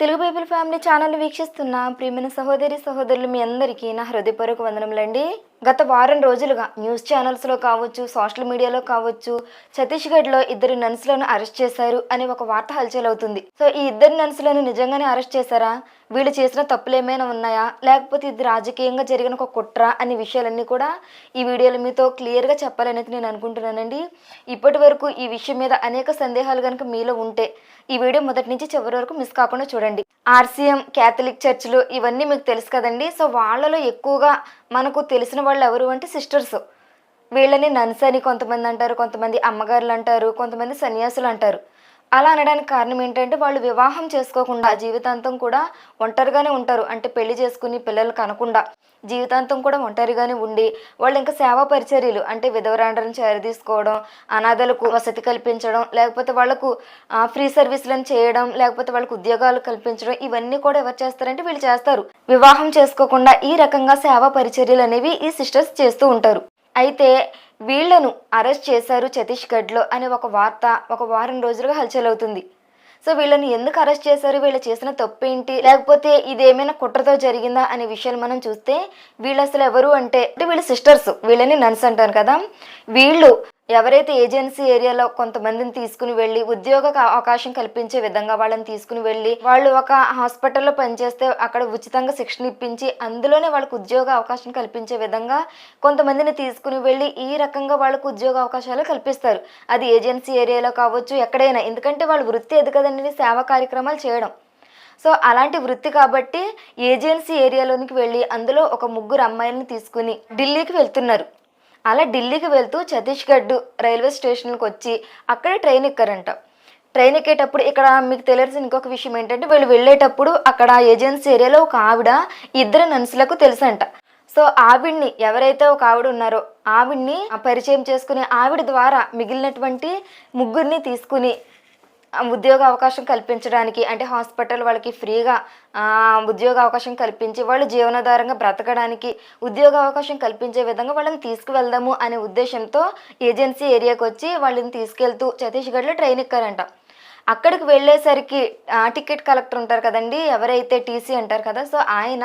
Telugu Bible family channel వీక్షిస్తున్న ప్రియమైన సహోదరి సహోదరులు మీ అందరికీ నా హృదయపూర్వక వందనములండి. గత వారం రోజులుగా న్యూస్ ఛానల్స్లో కావచ్చు సోషల్ మీడియాలో కావచ్చు ఛత్తీస్గఢ్లో ఇద్దరు నన్సులను అరెస్ట్ చేశారు అనే ఒక వార్త హల్చల్ అవుతుంది సో ఈ ఇద్దరు నన్సులను నిజంగానే అరెస్ట్ చేశారా? వీళ్ళు చేసిన తప్పులు ఏమైనా ఉన్నాయా? లేకపోతే ఇది రాజకీయంగా జరిగిన ఒక కుట్ర అనే విషయాలన్నీ కూడా ఈ వీడియోలో మీతో క్లియర్గా చెప్పాలనేది నేను అనుకుంటున్నానండి. ఇప్పటి వరకు ఈ విషయం మీద అనేక సందేహాలు కనుక మీలో ఉంటే ఈ వీడియో మొదటి నుంచి చివరి వరకు మిస్ కాకుండా చూడండి. ఆర్సీఎం క్యాథలిక్ చర్చ్లు ఇవన్నీ మీకు తెలుసు కదండి. సో వాళ్ళలో ఎక్కువగా మనకు తెలిసిన వాళ్ళు ఎవరు అంటే సిస్టర్స్. వీళ్ళని నన్స్ అని కొంతమంది అంటారు కొంతమంది అమ్మగారులు అంటారు కొంతమంది సన్యాసులు అంటారు. అలా అనడానికి కారణం ఏంటంటే వాళ్ళు వివాహం చేసుకోకుండా జీవితాంతం కూడా ఒంటరిగానే ఉంటారు. అంటే పెళ్ళి చేసుకుని పిల్లలు కనకుండా. జీవితాంతం కూడా ఒంటరిగానే ఉండి వాళ్ళు ఇంకా సేవా పరిచర్యలు అంటే విధవరాండ్రని చేరదీసుకోవడం అనాథలకు వసతి కల్పించడం లేకపోతే వాళ్ళకు ఫ్రీ సర్వీసులను చేయడం లేకపోతే వాళ్ళకు ఉద్యోగాలు కల్పించడం ఇవన్నీ కూడా ఎవరు చేస్తారంటే వీళ్ళు చేస్తారు. వివాహం చేసుకోకుండా ఈ రకంగా సేవా పరిచర్యలు అనేవి ఈ సిస్టర్స్ చేస్తూ ఉంటారు. అయితే వీళ్ళను అరెస్ట్ చేశారు ఛత్తీస్గఢ్లో అనే ఒక వార్త ఒక వారం రోజులుగా హల్చల్ అవుతుంది. సో వీళ్ళని ఎందుకు అరెస్ట్ చేశారు? వీళ్ళు చేసిన తప్పు ఏంటి లేకపోతే ఇది ఏమైనా కుట్రతో జరిగిందా అనే విషయాలు మనం చూస్తే వీళ్ళు అసలు ఎవరు అంటే అంటే వీళ్ళ సిస్టర్స్. వీళ్ళని నన్స్ అంటారు కదా. వీళ్ళు ఎవరైతే ఏజెన్సీ ఏరియాలో కొంతమందిని తీసుకుని వెళ్ళి ఉద్యోగ అవకాశం కల్పించే విధంగా వాళ్ళని తీసుకుని వెళ్ళి వాళ్ళు ఒక హాస్పిటల్లో పనిచేస్తే అక్కడ ఉచితంగా శిక్షణ ఇప్పించి అందులోనే వాళ్ళకు ఉద్యోగ అవకాశం కల్పించే విధంగా కొంతమందిని తీసుకుని వెళ్ళి ఈ రకంగా వాళ్ళకు ఉద్యోగ అవకాశాలు కల్పిస్తారు. అది ఏజెన్సీ ఏరియాలో కావచ్చు ఎక్కడైనా. ఎందుకంటే వాళ్ళ వృత్తి ఎదుగదండి సేవా కార్యక్రమాలు చేయడం. సో అలాంటి వృత్తి కాబట్టి ఏజెన్సీ ఏరియాలోనికి వెళ్ళి అందులో ఒక ముగ్గురు అమ్మాయిలను తీసుకుని ఢిల్లీకి వెళ్తున్నారు. అలా ఢిల్లీకి వెళ్తూ ఛత్తీస్గఢ్ రైల్వే స్టేషన్కి వచ్చి అక్కడ ట్రైన్ ఎక్కారంట. ట్రైన్ ఎక్కేటప్పుడు ఇక్కడ మీకు తెలియాల్సిన ఇంకొక విషయం ఏంటంటే వీళ్ళు వెళ్ళేటప్పుడు అక్కడ ఏజెన్సీ ఏరియాలో ఒక ఆవిడ ఇద్దరు నన్సులకు తెలుసంట. సో ఆవిడ్ని ఎవరైతే ఒక ఆవిడ ఉన్నారో ఆవిడ్ని పరిచయం చేసుకుని ఆవిడ ద్వారా మిగిలినటువంటి ముగ్గురిని తీసుకుని ఉద్యోగ అవకాశం కల్పించడానికి అంటే హాస్పిటల్ వాళ్ళకి ఫ్రీగా ఉద్యోగ అవకాశం కల్పించి వాళ్ళు జీవనాధారంగా బ్రతకడానికి ఉద్యోగ అవకాశం కల్పించే విధంగా వాళ్ళని తీసుకువెళ్దాము అనే ఉద్దేశంతో ఏజెన్సీ ఏరియాకి వచ్చి వాళ్ళని తీసుకెళ్తూ ఛత్తీస్గఢ్లో ట్రైన్ ఎక్కారంట. అక్కడికి వెళ్ళేసరికి టికెట్ కలెక్టర్ ఉంటారు కదండి ఎవరైతే టీసీ అంటారు కదా సో ఆయన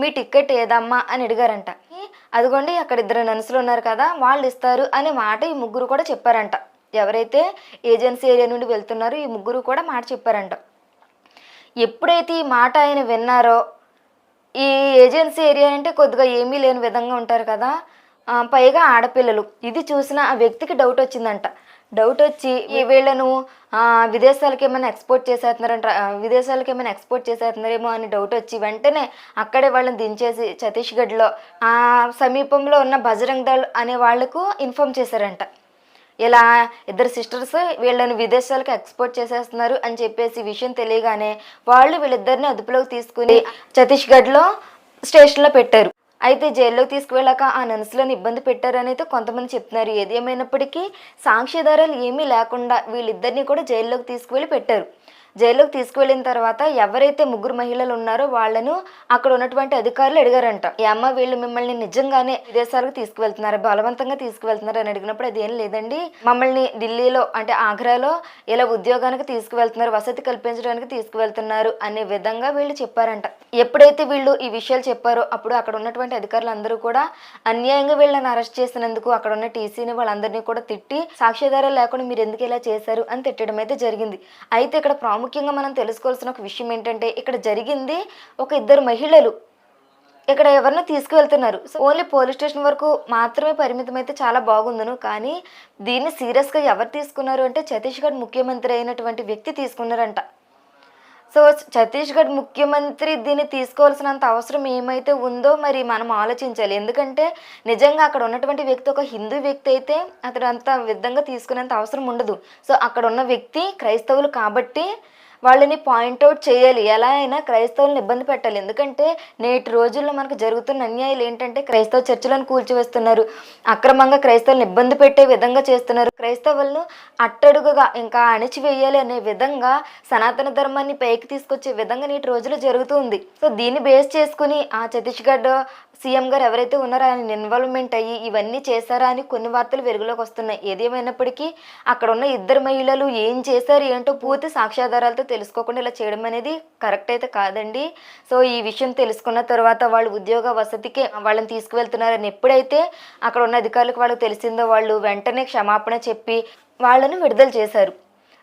మీ టికెట్ ఏదమ్మా? అని అడిగారంట. అదిగోండి అక్కడ ఇద్దరు నర్సులు ఉన్నారు కదా వాళ్ళు ఇస్తారు అనే మాట ఈ ముగ్గురు కూడా చెప్పారంట. ఎవరైతే ఏజెన్సీ ఏరియా నుండి వెళ్తున్నారో ఈ ముగ్గురు కూడా మాట చెప్పారంట. ఎప్పుడైతే ఈ మాట ఆయన విన్నారో ఈ ఏజెన్సీ ఏరియా అంటే కొద్దిగా ఏమీ లేని విధంగా ఉంటారు కదా పైగా ఆడపిల్లలు. ఇది చూసిన ఆ వ్యక్తికి డౌట్ వచ్చిందంట. డౌట్ వచ్చి ఈ వీళ్ళను విదేశాలకు ఏమైనా ఎక్స్పోర్ట్ చేసేస్తున్నారంట విదేశాలకు ఏమైనా ఎక్స్పోర్ట్ చేసేస్తున్నారేమో అని డౌట్ వచ్చి వెంటనే అక్కడే వాళ్ళని దించేసి ఛత్తీస్గఢ్లో సమీపంలో ఉన్న బజరంగ్ దళ్ అనే వాళ్ళకు ఇన్ఫామ్ చేశారంట. ఇలా ఇద్దరు సిస్టర్స్ వీళ్ళని విదేశాలకు ఎక్స్పోర్ట్ చేసేస్తున్నారు అని చెప్పేసి విషయం తెలియగానే వాళ్ళు వీళ్ళిద్దరిని అదుపులోకి తీసుకుని ఛత్తీస్గఢ్లో స్టేషన్లో పెట్టారు. అయితే జైల్లోకి తీసుకువెళ్ళాక ఆ నర్సులను ఇబ్బంది పెట్టారని అయితే కొంతమంది చెప్తున్నారు. ఏది ఏమైనప్పటికీ సాక్ష్యాధారాలు ఏమీ లేకుండా వీళ్ళిద్దరిని కూడా జైల్లోకి తీసుకువెళ్ళి పెట్టారు. జైల్లోకి తీసుకువెళ్ళిన తర్వాత ఎవరైతే ముగ్గురు మహిళలు ఉన్నారో వాళ్ళను అక్కడ ఉన్నటువంటి అధికారులు అడిగారంట. ఈ అమ్మ వీళ్ళు మిమ్మల్ని నిజంగానే విదేశాలకు తీసుకువెళ్తున్నారు బలవంతంగా తీసుకువెళ్తున్నారు అని అడిగినప్పుడు అదేం లేదండి. మమ్మల్ని ఢిల్లీలో అంటే ఆగ్రాలో ఇలా ఉద్యోగానికి తీసుకువెళ్తున్నారు వసతి కల్పించడానికి తీసుకువెళ్తున్నారు అనే విధంగా వీళ్ళు చెప్పారంట. ఎప్పుడైతే వీళ్ళు ఈ విషయాలు చెప్పారో అప్పుడు అక్కడ ఉన్నటువంటి అధికారులు అందరూ కూడా అన్యాయంగా వీళ్ళని అరెస్ట్ చేసినందుకు అక్కడ ఉన్న టీసీని వాళ్ళందరినీ కూడా తిట్టి సాక్ష్యాధారాలు లేకుండా మీరు ఎందుకు ఇలా చేశారు అని తిట్టడం అయితే జరిగింది. అయితే ఇక్కడ ప్రాముఖ్యంగా మనం తెలుసుకోవాల్సిన ఒక విషయం ఏంటంటే ఇక్కడ జరిగింది ఒక ఇద్దరు మహిళలు. ఇక్కడ ఎవరినో తీసుకువెళ్తున్నారు. సో ఓన్లీ పోలీస్ స్టేషన్ వరకు మాత్రమే పరిమితం అయితే చాలా బాగుందను. కానీ దీన్ని సీరియస్గా ఎవరు తీసుకున్నారు అంటే ఛత్తీస్గఢ్ ముఖ్యమంత్రి అయినటువంటి వ్యక్తి తీసుకున్నారంట. సో ఛత్తీస్గఢ్ ముఖ్యమంత్రి దీన్ని తీసుకోవాల్సినంత అవసరం ఏమైతే ఉందో మరి మనం ఆలోచించాలి. ఎందుకంటే నిజంగా అక్కడ ఉన్నటువంటి వ్యక్తి ఒక హిందూ వ్యక్తి అయితే అతడు అంత విధంగా తీసుకునేంత అవసరం ఉండదు. సో అక్కడ ఉన్న వ్యక్తి క్రైస్తవులు కాబట్టి వాళ్ళని పాయింట్అవుట్ చేయాలి. ఎలా అయినా క్రైస్తవులను ఇబ్బంది పెట్టాలి. ఎందుకంటే నేటి రోజుల్లో మనకు జరుగుతున్న అన్యాయాలు ఏంటంటే క్రైస్తవ చర్చలను కూల్చివేస్తున్నారు. అక్రమంగా క్రైస్తవులను ఇబ్బంది పెట్టే విధంగా చేస్తున్నారు. క్రైస్తవులను అట్టడుగుగా ఇంకా అణిచివేయాలి అనే విధంగా సనాతన ధర్మాన్ని పైకి తీసుకొచ్చే విధంగా నేటి రోజుల్లో జరుగుతుంది సో దీన్ని బేస్ చేసుకుని ఆ ఛత్తీస్గఢ్ సీఎం గారు ఎవరైతే ఉన్నారో ఆయన ఇన్వాల్వ్మెంట్ అయ్యి ఇవన్నీ చేశారా అని కొన్ని వార్తలు వెలుగులోకి వస్తున్నాయి. ఏదేమైనప్పటికీ అక్కడ ఉన్న ఇద్దరు మహిళలు ఏం చేశారు ఏంటో పూర్తి సాక్ష్యాధారాలతో తెలుసుకోకుండా ఇలా చేయడం అనేది కరెక్ట్ అయితే కాదండి. సో ఈ విషయం తెలుసుకున్న తర్వాత వాళ్ళు ఉద్యోగ వసతికి వాళ్ళని తీసుకువెళ్తున్నారని ఎప్పుడైతే అక్కడ ఉన్న అధికారులకు వాళ్ళకి తెలిసిందో వాళ్ళు వెంటనే క్షమాపణ చెప్పి వాళ్ళను విడుదల చేశారు.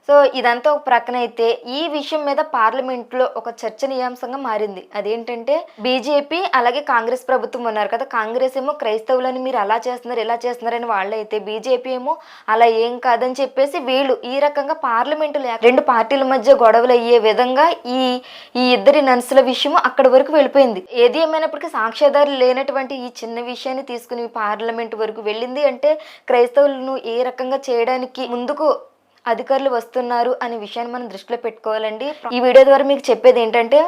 సో ఇదంతా ఒక ప్రక్కన అయితే ఈ విషయం మీద పార్లమెంట్లో ఒక చర్చనీయాంశంగా మారింది. అదేంటంటే బీజేపీ అలాగే కాంగ్రెస్ ప్రభుత్వం ఉన్నారు కదా కాంగ్రెస్ ఏమో క్రైస్తవులని మీరు అలా చేస్తున్నారు ఇలా చేస్తున్నారని వాళ్ళైతే బీజేపీ ఏమో అలా ఏం కాదని చెప్పేసి వీళ్ళు ఈ రకంగా పార్లమెంటు రెండు పార్టీల మధ్య గొడవలు అయ్యే విధంగా ఈ ఈ ఇద్దరి నన్సుల విషయం అక్కడి వరకు వెళ్ళిపోయింది. ఏది ఏమైనప్పటికీ సాక్ష్యాధారులు లేనటువంటి ఈ చిన్న విషయాన్ని తీసుకుని పార్లమెంట్ వరకు వెళ్ళింది అంటే క్రైస్తవులను ఏ రకంగా చేయడానికి ముందుకు అధికారులు వస్తున్నారు అనే విషయాన్ని మనం దృష్టిలో పెట్టుకోవాలండి. ఈ వీడియో ద్వారా మీకు చెప్పేది ఏంటంటే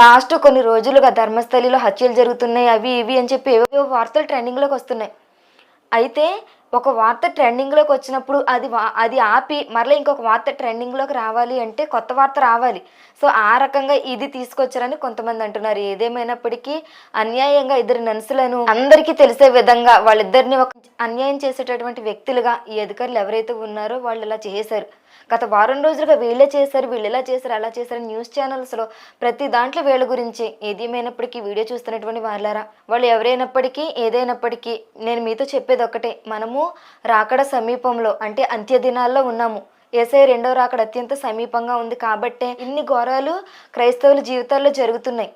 లాస్ట్ కొన్ని రోజులుగా ధర్మస్థలిలో హత్యలు జరుగుతున్నాయి అవి ఇవి అని చెప్పి ఏవో వార్తలు ట్రెండింగ్లోకి వస్తున్నాయి. అయితే ఒక వార్త ట్రెండింగ్లోకి వచ్చినప్పుడు అది వా- అది ఆపి మరలా ఇంకొక వార్త ట్రెండింగ్లోకి రావాలి అంటే కొత్త వార్త రావాలి. సో ఆ రకంగా ఇది తీసుకొచ్చారని కొంతమంది అంటున్నారు. ఏదేమైనప్పటికీ అన్యాయంగా ఇద్దరు నన్సులను అందరికీ తెలిసే విధంగా వాళ్ళిద్దరిని ఒక అన్యాయం చేసేటటువంటి వ్యక్తులుగా ఈ అధికారులు ఎవరైతే ఉన్నారో వాళ్ళు ఇలా చేశారు. గత వారం రోజులుగా వీళ్ళే చేశారు వీళ్ళు ఇలా చేశారు అలా చేశారు న్యూస్ ఛానల్స్లో ప్రతి దాంట్లో వీళ్ళ గురించి ఏదేమైనప్పటికీ వీడియో చూస్తున్నటువంటి వాళ్ళారా? వాళ్ళు ఎవరైనప్పటికీ ఏదైనప్పటికీ నేను మీతో చెప్పేది ఒకటే మనము రాకడ సమీపంలో అంటే అంత్య దినాల్లో ఉన్నాము. ఏసై రెండో రాకడ అత్యంత సమీపంగా ఉంది కాబట్టే ఇన్ని ఘోరాలు క్రైస్తవుల జీవితాల్లో జరుగుతున్నాయి.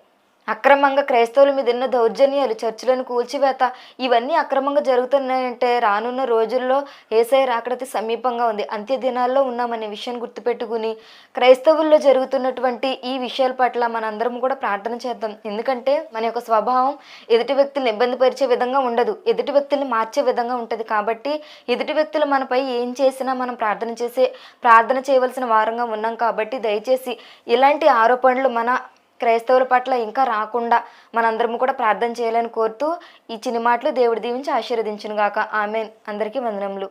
అక్రమంగా క్రైస్తవుల మీద ఉన్న దౌర్జన్యాలు చర్చిలను కూల్చివేత ఇవన్నీ అక్రమంగా జరుగుతున్నాయంటే రానున్న రోజుల్లో ఏసఐ రాకడతి సమీపంగా ఉంది. అంత్య దినాల్లో ఉన్నామనే విషయాన్ని గుర్తుపెట్టుకుని క్రైస్తవుల్లో జరుగుతున్నటువంటి ఈ విషయాల పట్ల మనందరం కూడా ప్రార్థన చేద్దాం. ఎందుకంటే మన యొక్క స్వభావం ఎదుటి వ్యక్తులను ఇబ్బంది పరిచే విధంగా ఉండదు. ఎదుటి వ్యక్తుల్ని మార్చే విధంగా ఉంటుంది కాబట్టి ఎదుటి వ్యక్తులు మనపై ఏం చేసినా మనం ప్రార్థన చేసే ప్రార్థన చేయవలసిన వారంగా ఉన్నాం కాబట్టి దయచేసి ఇలాంటి ఆరోపణలు మన క్రైస్తవుల పట్ల ఇంకా రాకుండా మనందరం కూడా ప్రార్థన చేయాలని కోరుతూ ఈ చిన్ని మాటలు దేవుడి దీవించి ఆశీర్వదించునుగాక. ఆమెన్. అందరికీ వందనములు.